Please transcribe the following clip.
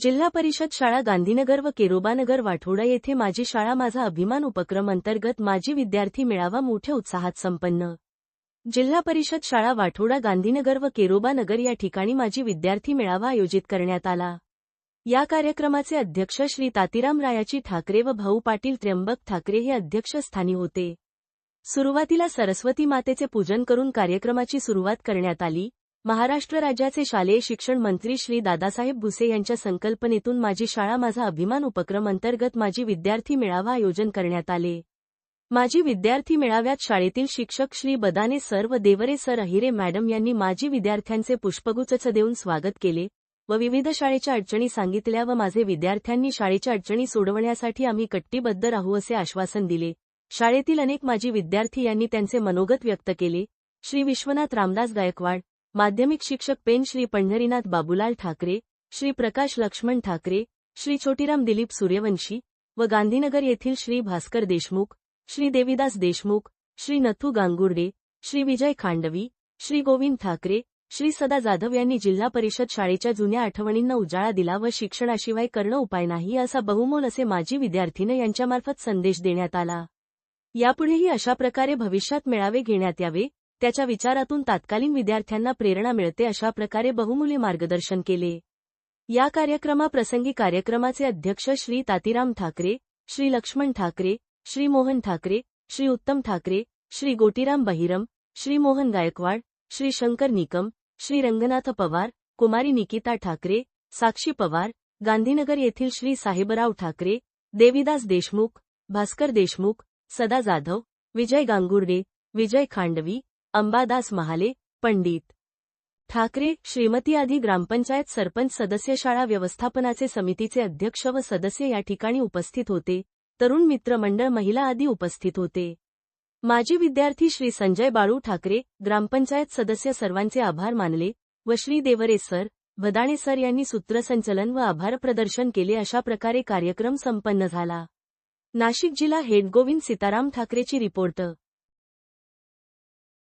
जिल्हा परिषद शाळा गांधीनगर व केरोबानगर वाठोडा येथे माझी शाळा माझा अभिमान उपक्रम अंतर्गत माजी विद्यार्थी मेळावा मोठ्या उत्साहात संपन्न. जिल्हा परिषद शाळा वाठोडा गांधीनगर व केरोबानगर या ठिकाणी माजी विद्यार्थी मेळावा आयोजित करण्यात आला. या कार्यक्रमाचे अध्यक्ष श्री तातीराम रायाची ठाकरे व भाऊ पाटील त्र्यंबक ठाकरे हे अध्यक्षस्थानी होते. सुरुवातीला सरस्वती मातेचे पूजन करून कार्यक्रमाची सुरुवात करण्यात आली. महाराष्ट्र राज्याचे शालेय शिक्षण मंत्री श्री दादासाहेब भुसे यांच्या संकल्पनेतून माझी शाळा माझा अभिमान उपक्रम अंतर्गत माझी विद्यार्थी मेळावा आयोजन करण्यात आले. माझी विद्यार्थी मेळाव्यात शाळेतील शिक्षक श्री बदाने सर व देवरे सर अहिरे मॅडम यांनी माजी विद्यार्थ्यांचे पुष्पगुच्छ देऊन स्वागत केले व विविध शाळेच्या अडचणी सांगितल्या व माझे विद्यार्थ्यांनी शाळेच्या अडचणी सोडवण्यासाठी आम्ही कट्टीबद्ध राहू असे आश्वासन दिले. शाळेतील अनेक माजी विद्यार्थी यांनी त्यांचे मनोगत व्यक्त केले. श्री विश्वनाथ रामदास गायकवाड माध्यमिक शिक्षक पेन श्री पंढरीनाथ बाबूलाल ठाकरे श्री प्रकाश लक्ष्मण ठाकरे श्री छोटीराम दिलीप सूर्यवंशी व गांधीनगर येथील श्री भास्कर देशमुख श्री देविदास देशमुख श्री नथू गांगुर्डे श्री विजय खांडवी श्री गोविंद ठाकरे श्री सदा जाधव यांनी जिल्हा परिषद शाळेच्या जुन्या आठवणींना उजाळा दिला व शिक्षणाशिवाय करणं उपाय नाही असा बहुमोल असे माजी विद्यार्थीनं यांच्यामार्फत संदेश देण्यात आला. यापुढेही अशा प्रकारे भविष्यात मेळावे घेण्यात यावे त्याच्या विचारातून तात्कालीन विद्यार्थ्यांना प्रेरणा मिळते अशा प्रकारे बहुमूल्य मार्गदर्शन केले. या कार्यक्रमाप्रसंगी कार्यक्रमाचे अध्यक्ष श्री तातीराम ठाकरे श्री लक्ष्मण ठाकरे श्री मोहन ठाकरे श्री उत्तम ठाकरे श्री गोटीराम बहिरम श्री मोहन गायकवाड श्री शंकर निकम श्री रंगनाथ पवार कुमारी निकिता ठाकरे साक्षी पवार गांधीनगर येथील श्री साहेबराव ठाकरे देविदास देशमुख भास्कर देशमुख सदा जाधव विजय गांगुर्डे विजय खांडवी अंबादास महाले पंडित. ठाकरे श्रीमती आदी ग्रामपंचायत सरपंच सदस्य शाळा व्यवस्थापनाचे समितीचे अध्यक्ष व सदस्य या ठिकाणी उपस्थित होते. तरुण मित्र मंडळ महिला आदी उपस्थित होते. माजी विद्यार्थी श्री संजय बाळू ठाकरे ग्रामपंचायत सदस्य सर्वांचे आभार मानले व श्री देवरे सर भदाणे सर यांनी सूत्रसंचलन व आभार प्रदर्शन केले अशा प्रकारे कार्यक्रम संपन्न झाला. नाशिक जिल्हा हेड गोविंद सीताराम ठाकरेची रिपोर्ट.